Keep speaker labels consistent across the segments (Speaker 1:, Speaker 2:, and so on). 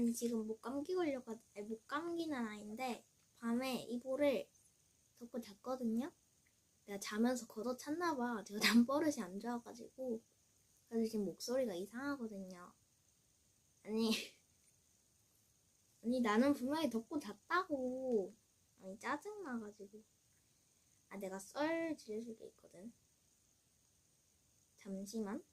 Speaker 1: 아니 지금 목 감기 걸려가 아니 목 감기는 아닌데 밤에 이불을 덮고 잤거든요. 내가 자면서 걷어 찼나 봐. 제가 잠버릇이 안 좋아가지고 그래서 지금 목소리가 이상하거든요. 아니 아니 나는 분명히 덮고 잤다고. 아니 짜증 나가지고. 아 내가 썰 지을 수도 있거든. 잠시만.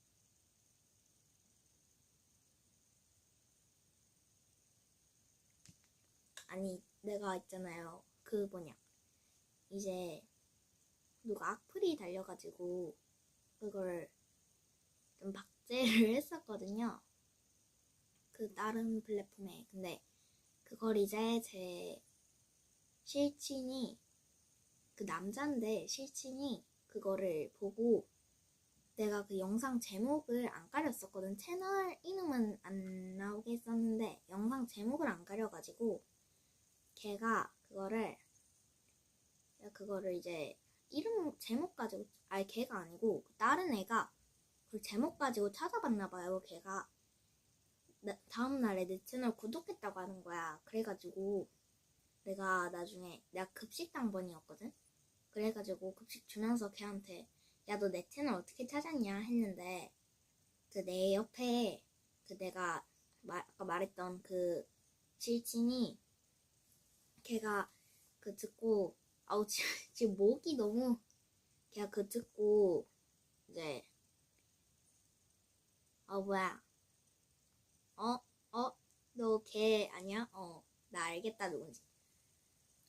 Speaker 1: 아니 내가 있잖아요. 그 뭐냐. 이제 누가 악플이 달려가지고 그걸 좀 박제를 했었거든요. 그 다른 플랫폼에. 근데 그걸 이제 제 실친이 그 남잔데 실친이 그거를 보고 내가 그 영상 제목을 안 가렸었거든. 채널 이름은 안 나오게 했었는데 영상 제목을 안 가려가지고 걔가 그거를 그거를 이제 이름 제목 가지고 아니 걔가 아니고 다른 애가 그 제목 가지고 찾아봤나 봐요 걔가. 나- 다음 날에 내 채널 구독했다고 하는 거야. 그래가지고 내가 나중에 내가 급식 당번이었거든? 그래가지고 급식 주면서 걔한테 야 너 내 채널 어떻게 찾았냐? 했는데 그 내 옆에 그 내가 말, 아까 말했던 그 실친이 걔가 그 듣고 아우 지금, 지금 목이 너무 걔가 그 듣고 이제 어 뭐야 어? 어? 너 걔 아니야? 어 나 알겠다 누군지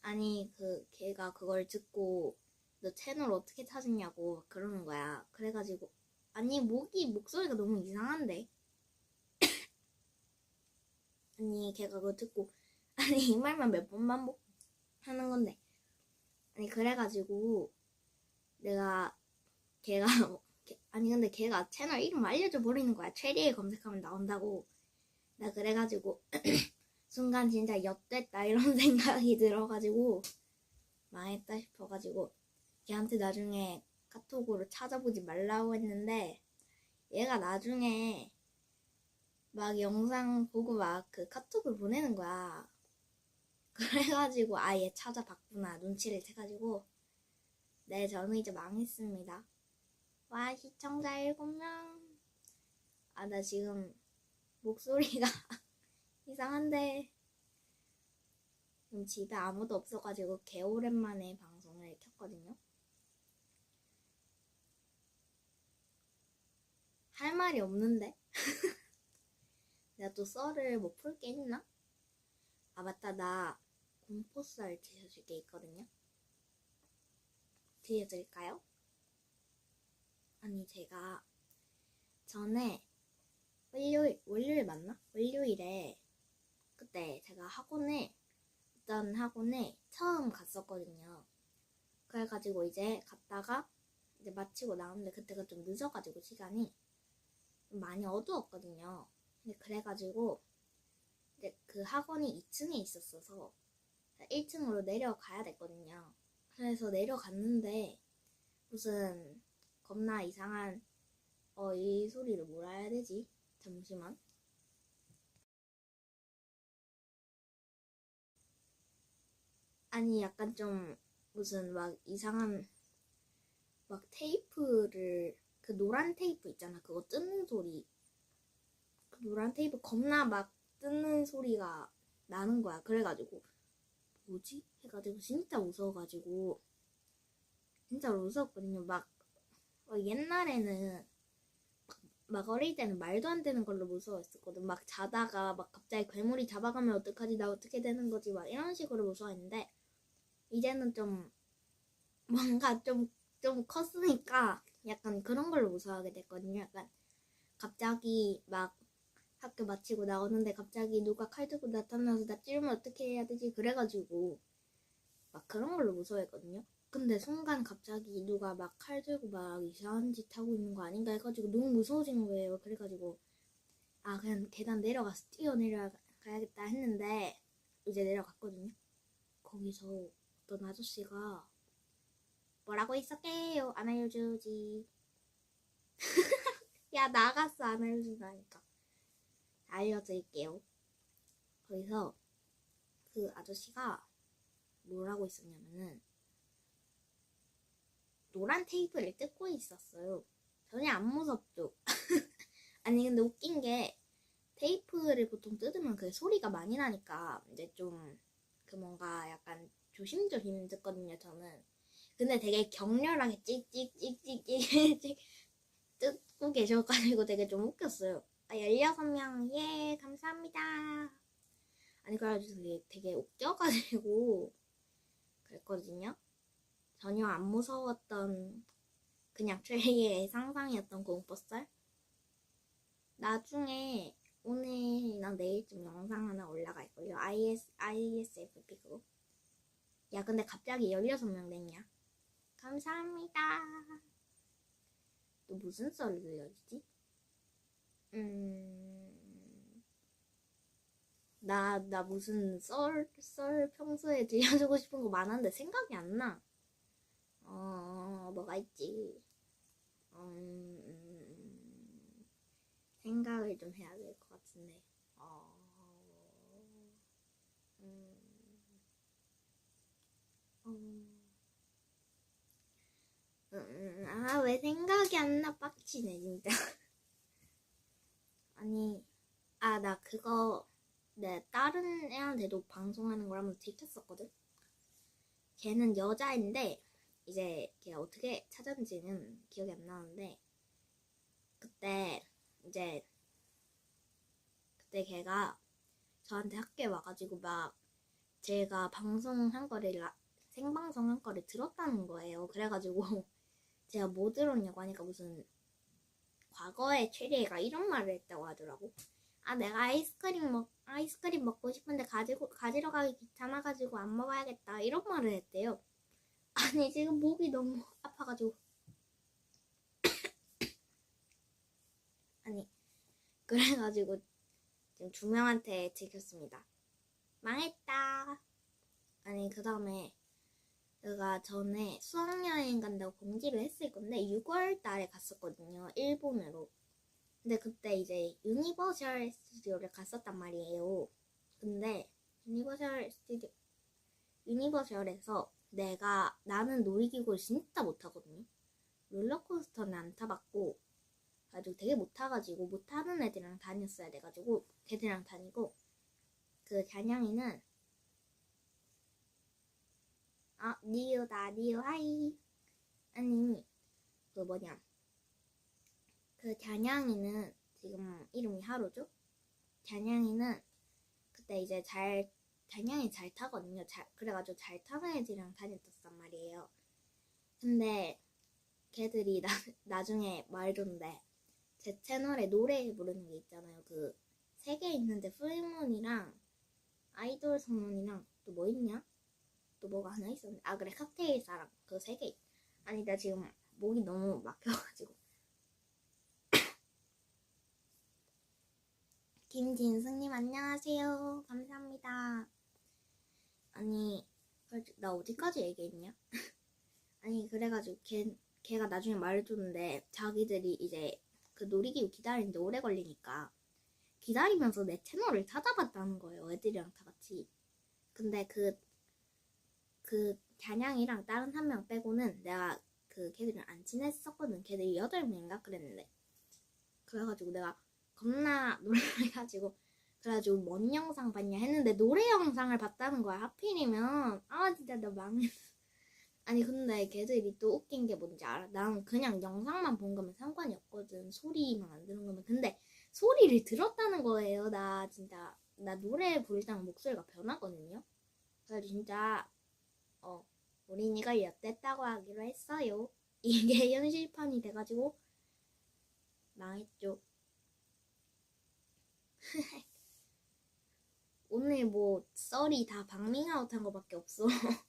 Speaker 1: 아니 그 걔가 그걸 듣고 너 채널 어떻게 찾았냐고 막 그러는 거야 그래가지고 아니 목이 목소리가 너무 이상한데 아니 걔가 그거 듣고 아니 이 말만 몇 번 반복 하는 건데. 아니 그래가지고 내가 걔가 걔- 아니 근데 걔가 채널 이름 알려줘 버리는 거야. 최리에 검색하면 나온다고. 나 그래가지고 순간 진짜 엿됐다 이런 생각이 들어가지고 망했다 싶어가지고 걔한테 나중에 카톡으로 찾아보지 말라고 했는데 얘가 나중에 막 영상 보고 막 그 카톡을 보내는 거야. 그래가지고 아얘 찾아봤구나 눈치를 채가지고 네 저는 이제 망했습니다. 와 시청자 7명 아 나 지금 목소리가 이상한데 지금 집에 아무도 없어가지고 개 오랜만에 방송을 켰거든요. 할 말이 없는데 내가 또 썰을 못 풀게 있나? 아 맞다 나 공포썰 들려줄 게 있거든요. 들려드릴까요? 아니 제가 전에 월요일 월요일 맞나? 월요일에 그때 제가 학원에 어떤 학원에 처음 갔었거든요. 그래가지고 이제 갔다가 이제 마치고 나오는데 그때가 좀 늦어가지고 시간이 좀 많이 어두웠거든요. 근데 그래가지고 이제 그 학원이 2층에 있었어서 1층으로 내려가야 됐거든요. 그래서 내려갔는데 무슨 겁나 이상한 어 이 소리를 뭐라 해야 되지? 잠시만. 아니 약간 좀 무슨 막 이상한 막 테이프를 그 노란 테이프 있잖아 그거 뜯는 소리 그 노란 테이프 겁나 막 뜯는 소리가 나는 거야 그래가지고 뭐지? 해가지고 진짜 무서워가지고. 진짜 무서웠거든요. 막 어, 옛날에는 막, 막 어릴 때는 말도 안 되는 걸로 무서워했었거든. 막 자다가 막 갑자기 괴물이 잡아가면 어떡하지? 나 어떻게 되는 거지? 막 이런 식으로 무서워했는데 이제는 좀 뭔가 좀, 좀 컸으니까 약간 그런 걸로 무서워하게 됐거든요. 약간 갑자기 막 학교 마치고 나오는데 갑자기 누가 칼 들고 나타나서 나 찌르면 어떻게 해야 되지? 그래가지고 막 그런 걸로 무서워했거든요. 근데 순간 갑자기 누가 막 칼 들고 막 이상한 짓 하고 있는 거 아닌가 해가지고 너무 무서워진 거예요. 그래가지고 아 그냥 계단 내려가서 뛰어내려가야겠다 했는데 이제 내려갔거든요. 거기서 어떤 아저씨가 뭐라고 있었게요? 안 알려주지. 야 나갔어 안 알려준다니까. 알려드릴게요. 거기서 그 아저씨가 뭐라고 있었냐면은 노란 테이프를 뜯고 있었어요. 전혀 안 무섭죠. 아니 근데 웃긴 게 테이프를 보통 뜯으면 그 소리가 많이 나니까 이제 좀 그 뭔가 약간 조심조심 듣거든요 저는. 근데 되게 격렬하게 찍찍찍찍찍찍 뜯고 계셔가지고 되게 좀 웃겼어요. 아 16명 예 감사합니다. 아니 그래가지고 되게, 되게 웃겨가지고 그랬거든요. 전혀 안 무서웠던 그냥 최애의 상상이었던 공포썰. 나중에 오늘이나 내일쯤 영상 하나 올라갈걸요. IS, ISFP 그거. 야 근데 갑자기 16명 됐냐? 감사합니다. 또 무슨 썰을 들려주지? 음... 나, 나 무슨 썰, 썰 평소에 들려주고 싶은 거 많았는데 생각이 안 나. 어, 뭐가 있지? 음, 음, 생각을 좀 해야 될 것 같은데. 어, 음, 음, 음, 아, 왜 생각이 안 나? 빡치네, 진짜. 아니, 아, 나 그거, 내 다른 애한테도 방송하는 걸 한번 들켰었거든? 걔는 여자인데, 이제 걔가 어떻게 찾았는지는 기억이 안 나는데 그때 이제 그때 걔가 저한테 학교에 와가지고 막 제가 방송한 거를 라- 생방송한 거를 들었다는 거예요. 그래가지고 제가 뭐 들었냐고 하니까 무슨 과거의 최리애가 이런 말을 했다고 하더라고. 아 내가 아이스크림 먹 아이스크림 먹고 싶은데 가지고 가지러 가기 귀찮아가지고 안 먹어야겠다 이런 말을 했대요. 아니 지금 목이 너무 아파가지고 아니 그래가지고 지금 두 명한테 들켰습니다 망했다 아니 그 다음에 내가 전에 수학여행 간다고 공지를 했을 건데 6월 달에 갔었거든요 일본으로 근데 그때 이제 유니버셜 스튜디오를 갔었단 말이에요 근데 유니버셜 스튜디오 유니버셜에서 내가 나는 놀이기구를 진짜 못하거든요. 롤러코스터는 안 타봤고 아주 되게 못 타가지고 못 타는 애들이랑 다녔어야 돼가지고 걔들이랑 다니고 그 잔영이는 아 니오다 니오 하이 아니 그 뭐냐 그 잔영이는 지금 이름이 하루죠? 잔영이는 그때 이제 잘 단양이 잘 타거든요. 잘, 그래가지고 잘 타는 애들이랑 다녔단 말이에요. 근데 걔들이 나, 나중에 말던데 제 채널에 노래 부르는 게 있잖아요. 그 세 개 있는데 풀문이랑 아이돌 선언이랑 또 뭐 있냐? 또 뭐가 하나 있었는데 아 그래 칵테일 사랑 그 세 개. 아니 나 지금 목이 너무 막혀가지고 김진승님 안녕하세요. 감사합니다. 아니 그래가지고 나 어디까지 얘기했냐? 아니 그래가지고 걔 걔가 나중에 말해줬는데 자기들이 이제 그 놀이기구 기다리는데 오래 걸리니까 기다리면서 내 채널을 찾아봤다는 거예요. 애들이랑 다 같이. 근데 그 그 겨냥이랑 다른 한 명 빼고는 내가 그 걔들이랑 안 친했었거든. 걔들이 여덟 명인가 그랬는데. 그래가지고 내가 겁나 놀래가지고 그래가지고 뭔 영상 봤냐 했는데 노래 영상을 봤다는 거야 하필이면 아 진짜 나 망했어 아니 근데 걔들이 또 웃긴 게 뭔지 알아? 난 그냥 영상만 본 거면 상관이 없거든 소리만 안 들은 거면 근데 소리를 들었다는 거예요 나 진짜 나 노래 부를 때랑 목소리가 변하거든요 그래서 진짜 어 우린 이걸 엿됐다고 하기로 했어요 이게 현실판이 돼가지고 망했죠 오늘 뭐 썰이 다 방밍아웃 한 거밖에 없어.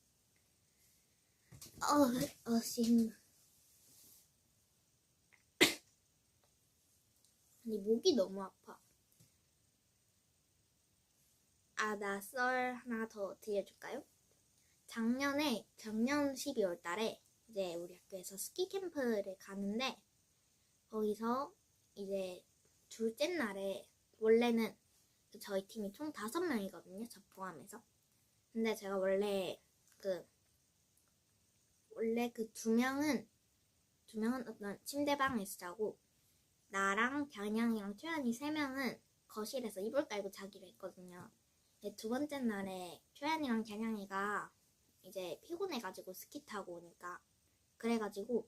Speaker 1: 어, 어, 심. 아니 목이 너무 아파. 아, 나 썰 하나 더 들려줄까요? 작년에 작년 12월 달에 이제 우리 학교에서 스키 캠프를 가는데 거기서 이제 둘째 날에 원래는 저희 팀이 총 다섯 명이거든요. 저 포함해서. 근데 제가 원래 그 원래 그 두 명은 두 명은 어떤 침대방에서 자고 나랑 경양이랑 최연이 세 명은 거실에서 이불 깔고 자기로 했거든요. 두 번째 날에 최연이랑 경양이가 이제 피곤해가지고 스키 타고 오니까 그래가지고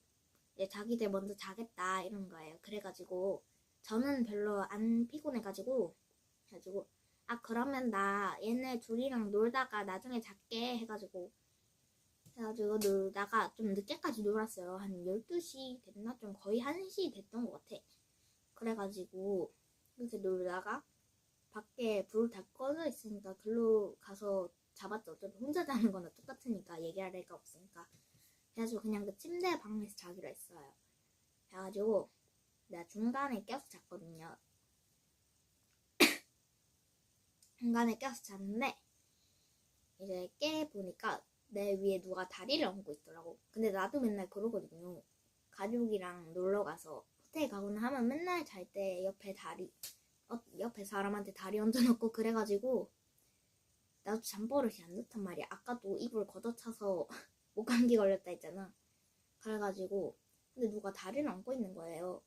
Speaker 1: 이제 자기들 먼저 자겠다 이런 거예요. 그래가지고 저는 별로 안 피곤해가지고 해가지고 아 그러면 나 얘네 둘이랑 놀다가 나중에 잘게 해가지고 해가지고 놀다가 좀 늦게까지 놀았어요. 한 12시 됐나? 좀 거의 1시 됐던 것 같아. 그래가지고 이렇게 놀다가 밖에 불 다 꺼져 있으니까 글로 가서 잡았죠. 어차피 혼자 자는 거나 똑같으니까 얘기할 애가 없으니까. 그래가지고 그냥 그 침대 방에서 자기로 했어요. 그래가지고 내가 중간에 껴서 잤거든요. 중간에 껴서 잤는데 이제 깨 보니까 내 위에 누가 다리를 얹고 있더라고. 근데 나도 맨날 그러거든요. 가족이랑 놀러 가서 호텔 가거나 하면 맨날 잘 때 옆에 다리 어, 옆에 사람한테 다리 얹어놓고 그래가지고 나도 잠버릇이 안 좋단 말이야. 아까도 이불 걷어차서 목 감기 걸렸다 했잖아. 그래가지고 근데 누가 다리를 얹고 있는 거예요.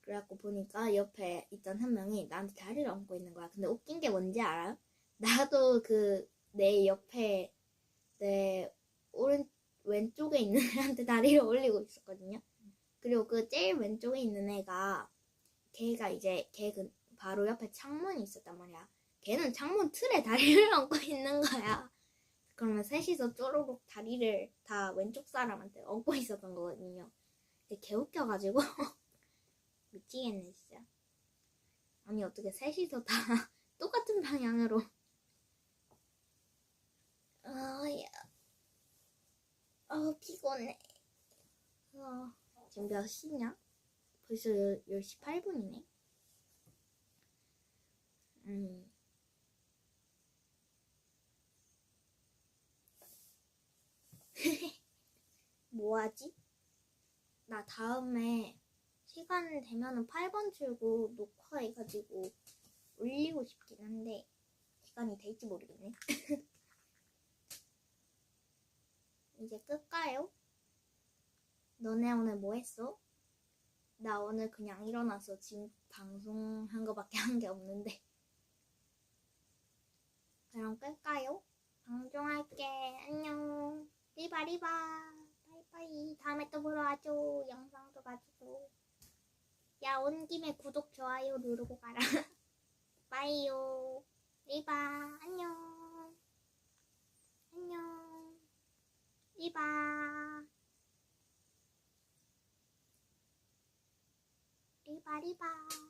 Speaker 1: 그래갖고 보니까 옆에 있던 한 명이 나한테 다리를 얹고 있는 거야. 근데 웃긴 게 뭔지 알아요? 나도 그 내 옆에 내 오른 왼쪽에 있는 애한테 다리를 올리고 있었거든요. 그리고 그 제일 왼쪽에 있는 애가 걔가 이제 걔 그 바로 옆에 창문이 있었단 말이야. 걔는 창문 틀에 다리를 얹고 있는 거야. 그러면 셋이서 쪼르륵 다리를 다 왼쪽 사람한테 얹고 있었던 거거든요. 근데 개 웃겨가지고 미치겠네 진짜. 아니 어떻게 셋이서 다 똑같은 방향으로 아야 아 피곤해 아, 지금 몇 시냐? 벌써 10시 8분이네 음 뭐하지? 나 다음에 시간 되면은 8번 출구 녹화해가지고 올리고 싶긴 한데 시간이 될지 모르겠네. 이제 끌까요? 너네 오늘 뭐 했어? 나 오늘 그냥 일어나서 지금 방송한 거밖에 한 게 없는데. 그럼 끌까요? 방송할게. 안녕. 리바 리바. 바이바이. 다음에 또 보러 와줘. 영상도 봐주고. 야, 온 김에 구독, 좋아요 누르고 가라. 빠이요. 리바, 안녕. 안녕. 리바. 리바, 리바.